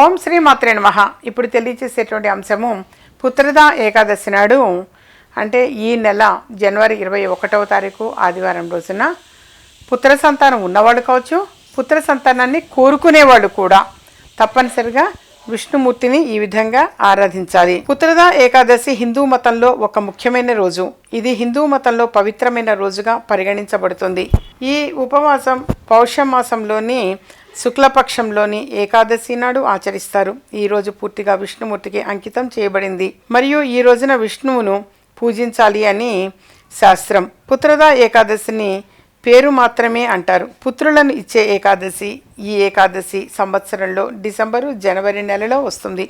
ఓం శ్రీ మాత్రే నమః. ఇప్పుడు తెలియచేసేటువంటి అంశము పుత్రద ఏకాదశి నాడు అంటే ఈ నెల జనవరి ఇరవై ఒకటవ తారీఖు ఆదివారం రోజున పుత్ర సంతానం ఉన్నవాడు కావచ్చు పుత్ర సంతానాన్ని కోరుకునేవాడు కూడా తప్పనిసరిగా విష్ణుమూర్తిని ఈ విధంగా ఆరాధించాలి. పుత్రద ఏకాదశి హిందూ మతంలో ఒక ముఖ్యమైన రోజు. ఇది హిందూ మతంలో పవిత్రమైన రోజుగా పరిగణించబడుతుంది. ఈ ఉపవాసం పౌషమాసంలోని శుక్లపక్షంలోని ఏకాదశి నాడు ఆచరిస్తారు. ఈ రోజు పూర్తిగా విష్ణుమూర్తికి అంకితం చేయబడింది. మరియు ఈ రోజున విష్ణువును పూజించాలి అని శాస్త్రం. పుత్రదా ఏకాదశిని పేరు మాత్రమే అంటారు. పుత్రులను ఇచ్చే ఏకాదశి ఈ ఏకాదశి సంవత్సరంలో డిసెంబరు జనవరి నెలలో వస్తుంది.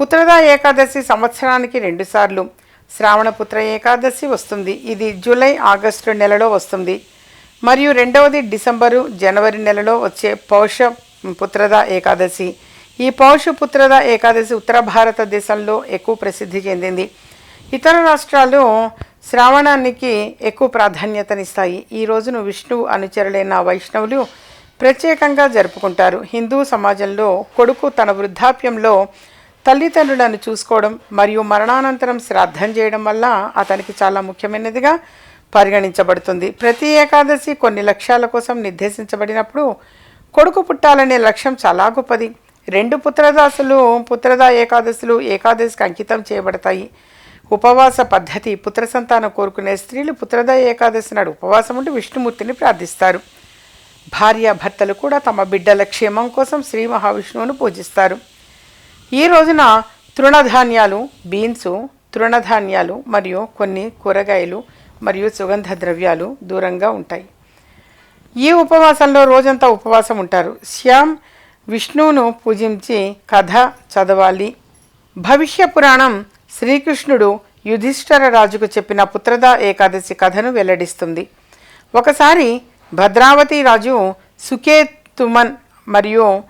పుత్రదా ఏకాదశి సంవత్సరానికి రెండుసార్లు శ్రావణపుత్ర ఏకాదశి వస్తుంది. ఇది జూలై ఆగస్టు నెలలో వస్తుంది. మరియు రెండవది డిసెంబరు జనవరి నెలలో వచ్చే పౌష పుత్రద ఏకాదశి. ఈ పౌష పుత్రద ఏకాదశి ఉత్తర భారతదేశంలో ఎక్కువ ప్రసిద్ధి చెందింది. ఇతర రాష్ట్రాలు శ్రావణానికి ఎక్కువ ప్రాధాన్యతనిస్తాయి. ఈ రోజును విష్ణువు అనుచరులైన వైష్ణవులు ప్రత్యేకంగా జరుపుకుంటారు. హిందూ సమాజంలో కొడుకు తన వృద్ధాప్యంలో తల్లిదండ్రులను చూసుకోవడం మరియు మరణానంతరం శ్రాద్ధం చేయడం వల్ల అతనికి చాలా ముఖ్యమైనదిగా పరిగణించబడుతుంది. ప్రతి ఏకాదశి కొన్ని లక్ష్యాల కోసం నిర్దేశించబడినప్పుడు కొడుకు పుట్టాలనే లక్ష్యం చాలా గొప్పది. రెండు పుత్రదాసులు పుత్రదా ఏకాదశులు ఏకాదశికి అంకితం చేయబడతాయి. ఉపవాస పద్ధతి పుత్ర సంతానం కోరుకునే స్త్రీలు పుత్రద ఏకాదశి నాడు ఉపవాసం ఉండి విష్ణుమూర్తిని ప్రార్థిస్తారు. భార్య భర్తలు కూడా తమ బిడ్డల క్షేమం కోసం శ్రీ మహావిష్ణువును పూజిస్తారు. ఈ రోజున తృణధాన్యాలు బీన్స్ తృణధాన్యాలు మరియు కొన్ని కూరగాయలు మరియు సుగంధ ద్రవ్యాలు దూరంగా ఉంటాయి. ఈ ఉపవాసంలో రోజంతా ఉపవాసం ఉంటారు. శ్యామ్ విష్ణువును పూజించి కథ చదవాలి. భవిష్య పురాణం శ్రీకృష్ణుడు యుధిష్ఠర రాజుకు చెప్పిన పుత్రద ఏకాదశి కథను వెల్లడిస్తుంది. ఒకసారి భద్రావతి రాజు సుకేతుమన్ మరియు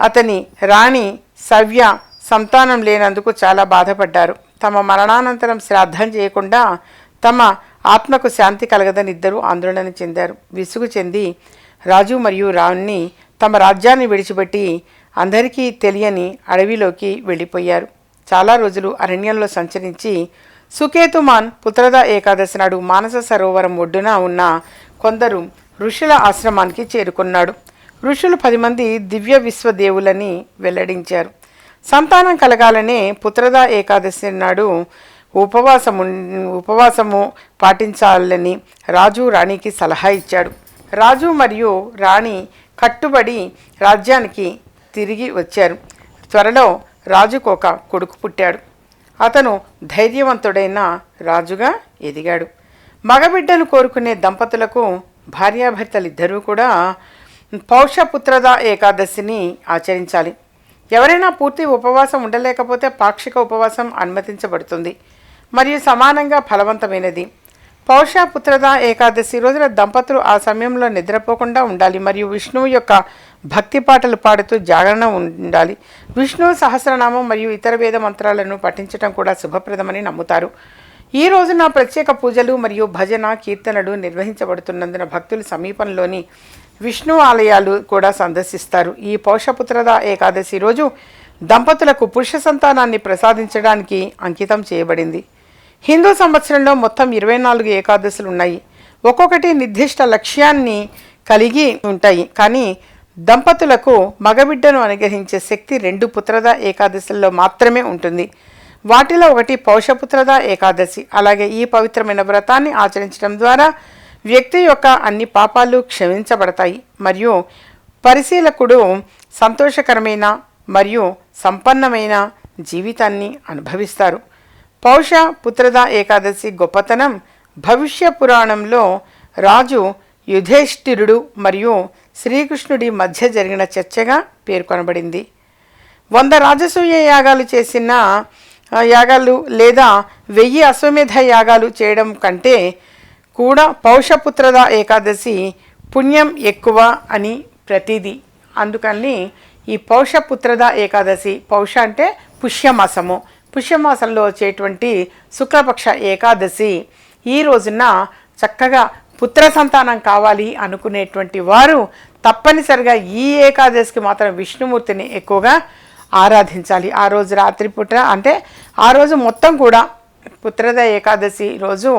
అతని రాణి సవ్య సంతానం లేనందుకు చాలా బాధపడ్డారు. తమ మరణానంతరం శ్రాద్ధం చేయకుండా తమ ఆత్మకు శాంతి కలగదని ఇద్దరు ఆందోళన చెందారు. విసుగు చెంది రాజు మరియు రాణి తమ రాజ్యాన్ని విడిచిపెట్టి అందరికీ తెలియని అడవిలోకి వెళ్ళిపోయారు. చాలా రోజులు అరణ్యంలో సంచరించి సుకేతుమాన్ పుత్రద ఏకాదశి నాడు మానస సరోవరం ఒడ్డున ఉన్న కొందరు ఋషుల ఆశ్రమానికి చేరుకున్నాడు. ఋషులు పది మంది దివ్య విశ్వదేవులని వెల్లడించారు. సంతానం కలగాలనే పుత్రద ఏకాదశి నాడు ఉపవాసము ఉపవాసము పాటించాలని రాజు రాణికి సలహా ఇచ్చాడు. రాజు మరియు రాణి కట్టుబడి రాజ్యానికి తిరిగి వచ్చారు. త్వరలో రాజుకు ఒక కొడుకు పుట్టాడు. అతను ధైర్యవంతుడైన రాజుగా ఎదిగాడు. మగబిడ్డను కోరుకునే దంపతులకు భార్యాభర్తలిద్దరూ కూడా పౌషపుత్రద ఏకాదశిని ఆచరించాలి. ఎవరైనా పూర్తి ఉపవాసం ఉండలేకపోతే పాక్షిక ఉపవాసం అనుమతించబడుతుంది. మరియు సమానంగా ఫలవంతమైనది. పౌష పుత్రద ఏకాదశి రోజున దంపతులు ఆ సమయంలో నిద్రపోకుండా ఉండాలి మరియు విష్ణువు యొక్క భక్తి పాటలు పాడుతూ జాగరణ ఉండాలి. విష్ణు సహస్రనామం మరియు ఇతర వేద మంత్రాలను పఠించడం కూడా శుభప్రదమని నమ్ముతారు. ఈ రోజున ప్రత్యేక పూజలు మరియు భజన కీర్తనలు నిర్వహించబడుతున్నందున భక్తులు సమీపంలోని విష్ణు ఆలయాలు కూడా సందర్శిస్తారు. ఈ పౌషపుత్రద ఏకాదశి రోజు దంపతులకు పురుష సంతానాన్ని ప్రసాదించడానికి అంకితం చేయబడింది. హిందూ సంవత్సరంలో మొత్తం ఇరవై నాలుగు ఏకాదశులు ఉన్నాయి. ఒక్కొక్కటి నిర్దిష్ట లక్ష్యాన్ని కలిగి ఉంటాయి. కానీ దంపతులకు మగబిడ్డను అనుగ్రహించే శక్తి రెండు పుత్రద ఏకాదశుల్లో మాత్రమే ఉంటుంది. వాటిలో ఒకటి పౌషపుత్రద ఏకాదశి. అలాగే ఈ పవిత్రమైన వ్రతాన్ని ఆచరించడం ద్వారా వ్యక్తి యొక్క అన్ని పాపాలు క్షమించబడతాయి. మరియు పరిశీలకుడు సంతోషకరమైన మరియు సంపన్నమైన జీవితాన్ని అనుభవిస్తారు. పౌష పుత్రద ఏకాదశి గొప్పతనం. భవిష్య పురాణంలో రాజు యుధేష్ఠిరుడు మరియు శ్రీకృష్ణుడి మధ్య జరిగిన చర్చగా పేర్కొనబడింది. వంద రాజసూయ యాగాలు చేసిన యాగాలు లేదా వెయ్యి అశ్వమేధ యాగాలు చేయడం కంటే కూడా పౌషపుత్రద ఏకాదశి పుణ్యం ఎక్కువ అని ప్రతీది. అందుకని ఈ పౌషపుత్రద ఏకాదశి పౌష అంటే పుష్యమాసము. పుష్యమాసంలో వచ్చేటువంటి శుక్లపక్ష ఏకాదశి. ఈ రోజున చక్కగా పుత్ర సంతానం కావాలి అనుకునేటువంటి వారు తప్పనిసరిగా ఈ ఏకాదశికి మాత్రం విష్ణుమూర్తిని ఎక్కువగా ఆరాధించాలి. ఆ రోజు రాత్రిపూట అంటే ఆ రోజు మొత్తం కూడా పుత్రద ఏకాదశి రోజు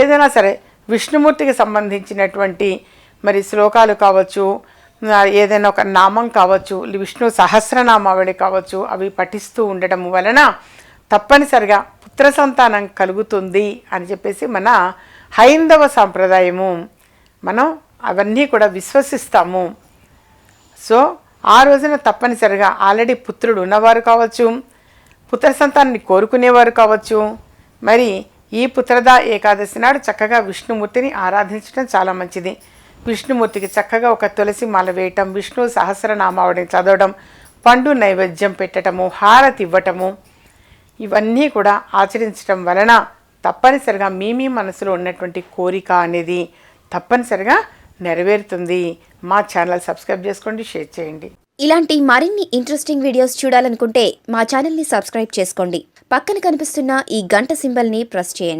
ఏదైనా సరే విష్ణుమూర్తికి సంబంధించినటువంటి మరి శ్లోకాలు కావచ్చు ఏదైనా ఒక నామం కావచ్చు విష్ణు సహస్రనామావళి కావచ్చు అవి పఠిస్తూ ఉండటం వలన తప్పనిసరిగా పుత్ర సంతానం కలుగుతుంది అని చెప్పేసి మన హైందవ సాంప్రదాయము. మనం అవన్నీ కూడా విశ్వసిస్తాము. సో ఆ రోజున తప్పనిసరిగా ఆల్రెడీ పుత్రుడు ఉన్నవారు కావచ్చు పుత్ర సంతానాన్ని కోరుకునేవారు కావచ్చు మరి ఈ పుత్రదా ఏకాదశి నాడు చక్కగా విష్ణుమూర్తిని ఆరాధించడం చాలా మంచిది. విష్ణుమూర్తికి చక్కగా ఒక తులసి మాల వేయటం విష్ణు సహస్రనామావళిని చదవడం పండు నైవేద్యం పెట్టటము హారతి ఇవ్వటము ఇవన్నీ కూడా ఆచరించడం వలన తప్పనిసరిగా మీ మీ మనసులో ఉన్నటువంటి కోరిక అనేది తప్పనిసరిగా నెరవేరుతుంది. మా ఛానల్ సబ్స్క్రైబ్ చేసుకోండి షేర్ చేయండి. ఇలాంటి మరిన్ని ఇంట్రెస్టింగ్ వీడియోస్ చూడాలనుకుంటే మా ఛానల్ని సబ్స్క్రైబ్ చేసుకోండి. పక్కన కనిపిస్తున్న ఈ గంట సింబల్ని ప్రెస్ చేయండి.